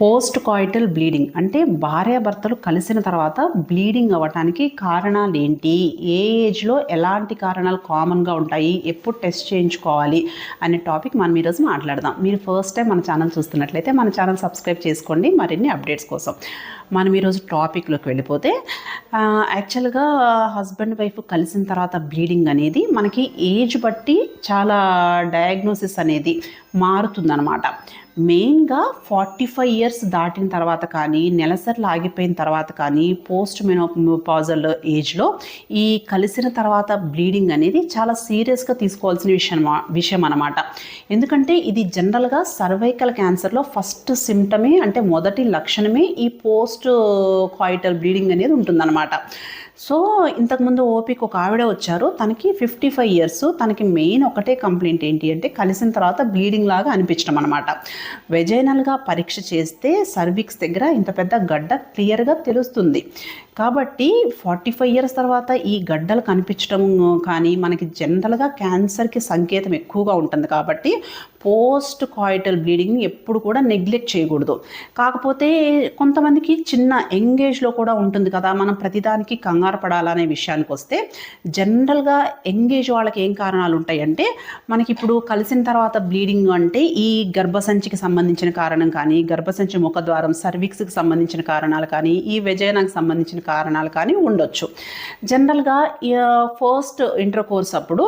Post coital bleeding అంటే భార్యాభర్తలు కలిసిన తర్వాత బ్లీడింగ్ అవ్వటానికి కారణాలు ఏంటి ఏ ఏజ్లో ఎలాంటి కారణాలు కామన్గా ఉంటాయి? ఎప్పుడు టెస్ట్ చేయించుకోవాలి? అనే టాపిక్ మనం ఈరోజు మాట్లాడదాం. మీరు ఫస్ట్ టైం మన ఛానల్ చూస్తున్నట్లయితే మన ఛానల్ సబ్స్క్రైబ్ చేసుకోండి. మరిన్ని అప్డేట్స్ కోసం. మనం ఈరోజు టాపిక్లోకి వెళ్ళిపోతే యాక్చువల్గా హస్బెండ్ వైఫ్ కలిసిన తర్వాత బ్లీడింగ్ అనేది మనకి ఏజ్ బట్టి చాలా డయాగ్నోసిస్ అనేది మారుతుందన్నమాట. మెయిన్గా ఫార్టీ ఫైవ్ ఇయర్స్ దాటిన తర్వాత కానీ నెలసర్లు ఆగిపోయిన తర్వాత కానీ పోస్ట్ మెనోపాజల్ ఏజ్లో ఈ కలిసిన తర్వాత బ్లీడింగ్ అనేది చాలా సీరియస్గా తీసుకోవాల్సిన విషయం విషయం అనమాట ఎందుకంటే ఇది జనరల్గా సర్వైకల్ క్యాన్సర్లో ఫస్ట్ సిమ్టమే అంటే మొదటి లక్షణమే ఈ పోస్ట్ కాయిటల్ బ్లీడింగ్ అనేది ఉంటుందన్నమాట. సో ఇంతకుముందు ఓపిక ఒక ఆవిడ వచ్చారు. తనకి ఫిఫ్టీ ఫైవ్ ఇయర్స్ తనకి మెయిన్ ఒకటే కంప్లైంట్ ఏంటి అంటే కలిసిన తర్వాత బ్లీడింగ్ లాగా అనిపించడం అనమాట వెజైనల్గా పరీక్ష చేస్తే సర్విక్స్ దగ్గర ఇంత పెద్ద గడ్డ క్లియర్గా తెలుస్తుంది. కాబట్టి ఫార్టీ ఫైవ్ ఇయర్స్ తర్వాత ఈ గడ్డలు కనిపించడం కానీ మనకి జనరల్గా క్యాన్సర్కి సంకేతం ఎక్కువగా ఉంటుంది కాబట్టి పోస్ట్ కాయిటల్ బ్లీడింగ్ ఎప్పుడు కూడా నెగ్లెక్ట్ చేయకూడదు. కాకపోతే కొంతమందికి చిన్న ఎంగేజ్లో కూడా ఉంటుంది కదా మనం ప్రతిదానికి కంగారు పడాలనే విషయానికి వస్తే జనరల్గా ఎంగేజ్ వాళ్ళకి ఏం కారణాలు ఉంటాయంటే మనకి ఇప్పుడు కలిసిన తర్వాత బ్లీడింగ్ అంటే ఈ గర్భసంచికి సంబంధించిన కారణం కానీ గర్భసంచి ముఖద్వారం సర్విక్స్కి సంబంధించిన కారణాలు కానీ ఈ విజయనానికి సంబంధించిన కారణాలు కానీ ఉండొచ్చు. జనరల్గా ఫస్ట్ ఇంటర్ కోర్స్ అప్పుడు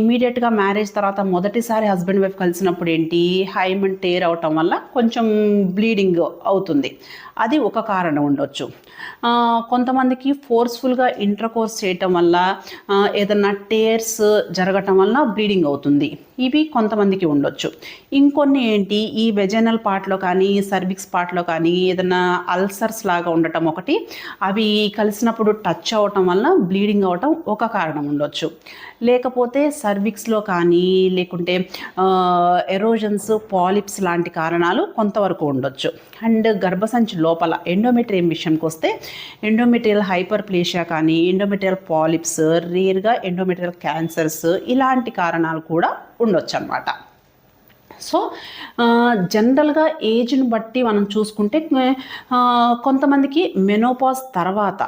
ఇమీడియట్గా మ్యారేజ్ తర్వాత మొదటిసారి హస్బెండ్ వైఫ్ కలిసినప్పుడు ఏంటి హైమన్ టేర్ అవటం వల్ల కొంచెం బ్లీడింగ్ అవుతుంది. అది ఒక కారణం ఉండొచ్చు. కొంతమందికి ఫోర్స్ఫుల్గా ఇంటర్కోర్స్ చేయటం వల్ల ఏదన్నా టేర్స్ జరగటం వల్ల బ్లీడింగ్ అవుతుంది. ఇవి కొంతమందికి ఉండొచ్చు. ఇంకొన్ని ఏంటి? ఈ వెజనల్ పార్ట్లో కానీ సర్విక్స్ పార్ట్లో కానీ ఏదైనా అల్సర్స్ లాగా ఉండటం ఒకటి. అవి కలిసినప్పుడు టచ్ అవ్వటం వల్ల బ్లీడింగ్ అవటం ఒక కారణం ఉండొచ్చు. లేకపోతే సర్విక్స్లో కానీ లేకుంటే ఎరోజన్స్ పాలిప్స్ లాంటి కారణాలు కొంతవరకు ఉండొచ్చు. అండ్ గర్భసంచి లోపల ఎండోమెట్రియం విషయంకి వస్తే ఎండోమెట్రియల్ హైపర్ ప్లేషియా కానీ ఎండోమెట్రియల్ పాలిప్స్ రేర్గా ఎండోమెట్రియల్ క్యాన్సర్స్ ఇలాంటి కారణాలు కూడా ఉండొచ్చు అనమాట సో జనరల్గా ఏజ్ని బట్టి మనం చూసుకుంటే కొంతమందికి మెనోపాజ్ తర్వాత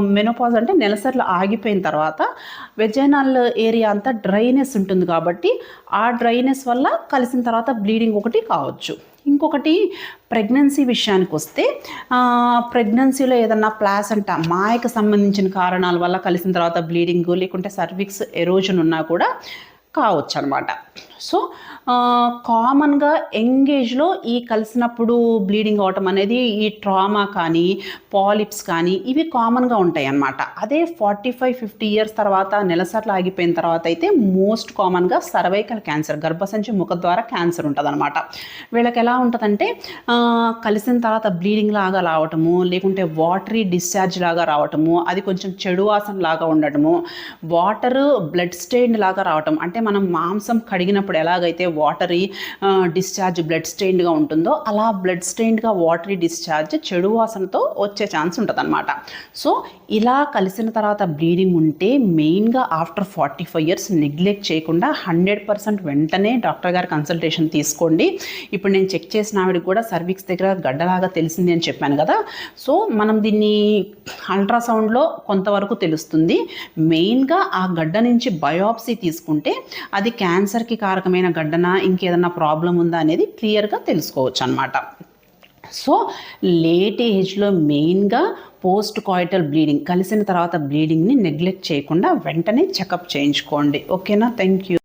మెనోపాజ్ అంటే నెలసర్లు ఆగిపోయిన తర్వాత వెజైనాల్ ఏరియా అంతా డ్రైనెస్ ఉంటుంది కాబట్టి ఆ డ్రైనెస్ వల్ల కలిసిన తర్వాత బ్లీడింగ్ ఒకటి కావచ్చు. ఇంకొకటి ప్రెగ్నెన్సీ విషయానికి వస్తే ప్రెగ్నెన్సీలో ఏదన్నా ప్లాసంట మాయకు సంబంధించిన కారణాల వల్ల కలిసిన తర్వాత బ్లీడింగ్ లేకుంటే సర్విక్స్ ఎరోజన్ ఉన్నా కూడా కావచ్చు అనమాట సో కామన్గా ఎంగేజ్లో ఈ కలిసినప్పుడు బ్లీడింగ్ అవటం అనేది ఈ ట్రామా కానీ పాలిప్స్ కానీ ఇవి కామన్గా ఉంటాయి అన్నమాట అదే ఫార్టీ ఫైవ్ ఫిఫ్టీ ఇయర్స్ తర్వాత నెలసట్లు ఆగిపోయిన తర్వాత అయితే మోస్ట్ కామన్గా సర్వైకల్ క్యాన్సర్ గర్భసంచి ముఖ ద్వారా క్యాన్సర్ ఉంటుంది అనమాట వీళ్ళకి ఎలా ఉంటుందంటే కలిసిన తర్వాత బ్లీడింగ్ లాగా రావటము లేకుంటే వాటరీ డిశ్చార్జ్ లాగా రావటము అది కొంచెం చెడు వాసన లాగా ఉండటము వాటర్ బ్లడ్ స్టెయిన్ లాగా రావటం అంటే మనం మాంసం కడిగినప్పుడు ఎలాగైతే వాటరీ డిశ్చార్జ్ బ్లడ్ స్టెయిన్గా ఉంటుందో అలా బ్లడ్ స్టెయిన్గా వాటరీ డిశ్చార్జ్ చెడు వాసనతో వచ్చే ఛాన్స్ ఉంటుంది అనమాట సో ఇలా కలిసిన తర్వాత బ్లీడింగ్ ఉంటే మెయిన్గా after forty five years neglect చేయకుండా హండ్రెడ్ పర్సెంట్ వెంటనే డాక్టర్ గారి కన్సల్టేషన్ తీసుకోండి. ఇప్పుడు నేను చెక్ చేసిన ఆవిడకి కూడా సర్వీక్స్ దగ్గర గడ్డలాగా తెలిసింది అని చెప్పాను కదా. సో మనం దీన్ని అల్ట్రాసౌండ్లో కొంతవరకు తెలుస్తుంది. మెయిన్గా ఆ గడ్డ నుంచి బయోప్సీ తీసుకుంటే అది క్యాన్సర్కి కారణం కారకమైన గడ్డనా ఇంకేదన్నా ప్రాబ్లం ఉందా అనేది క్లియర్గా తెలుసుకోవచ్చు అనమాట సో లేట్ ఏజ్లో మెయిన్గా పోస్ట్ కాయిటల్ బ్లీడింగ్ కలిసిన తర్వాత బ్లీడింగ్ని నెగ్లెక్ట్ చేయకుండా వెంటనే చెకప్ చేయించుకోండి. ఓకేనా థ్యాంక్ యూ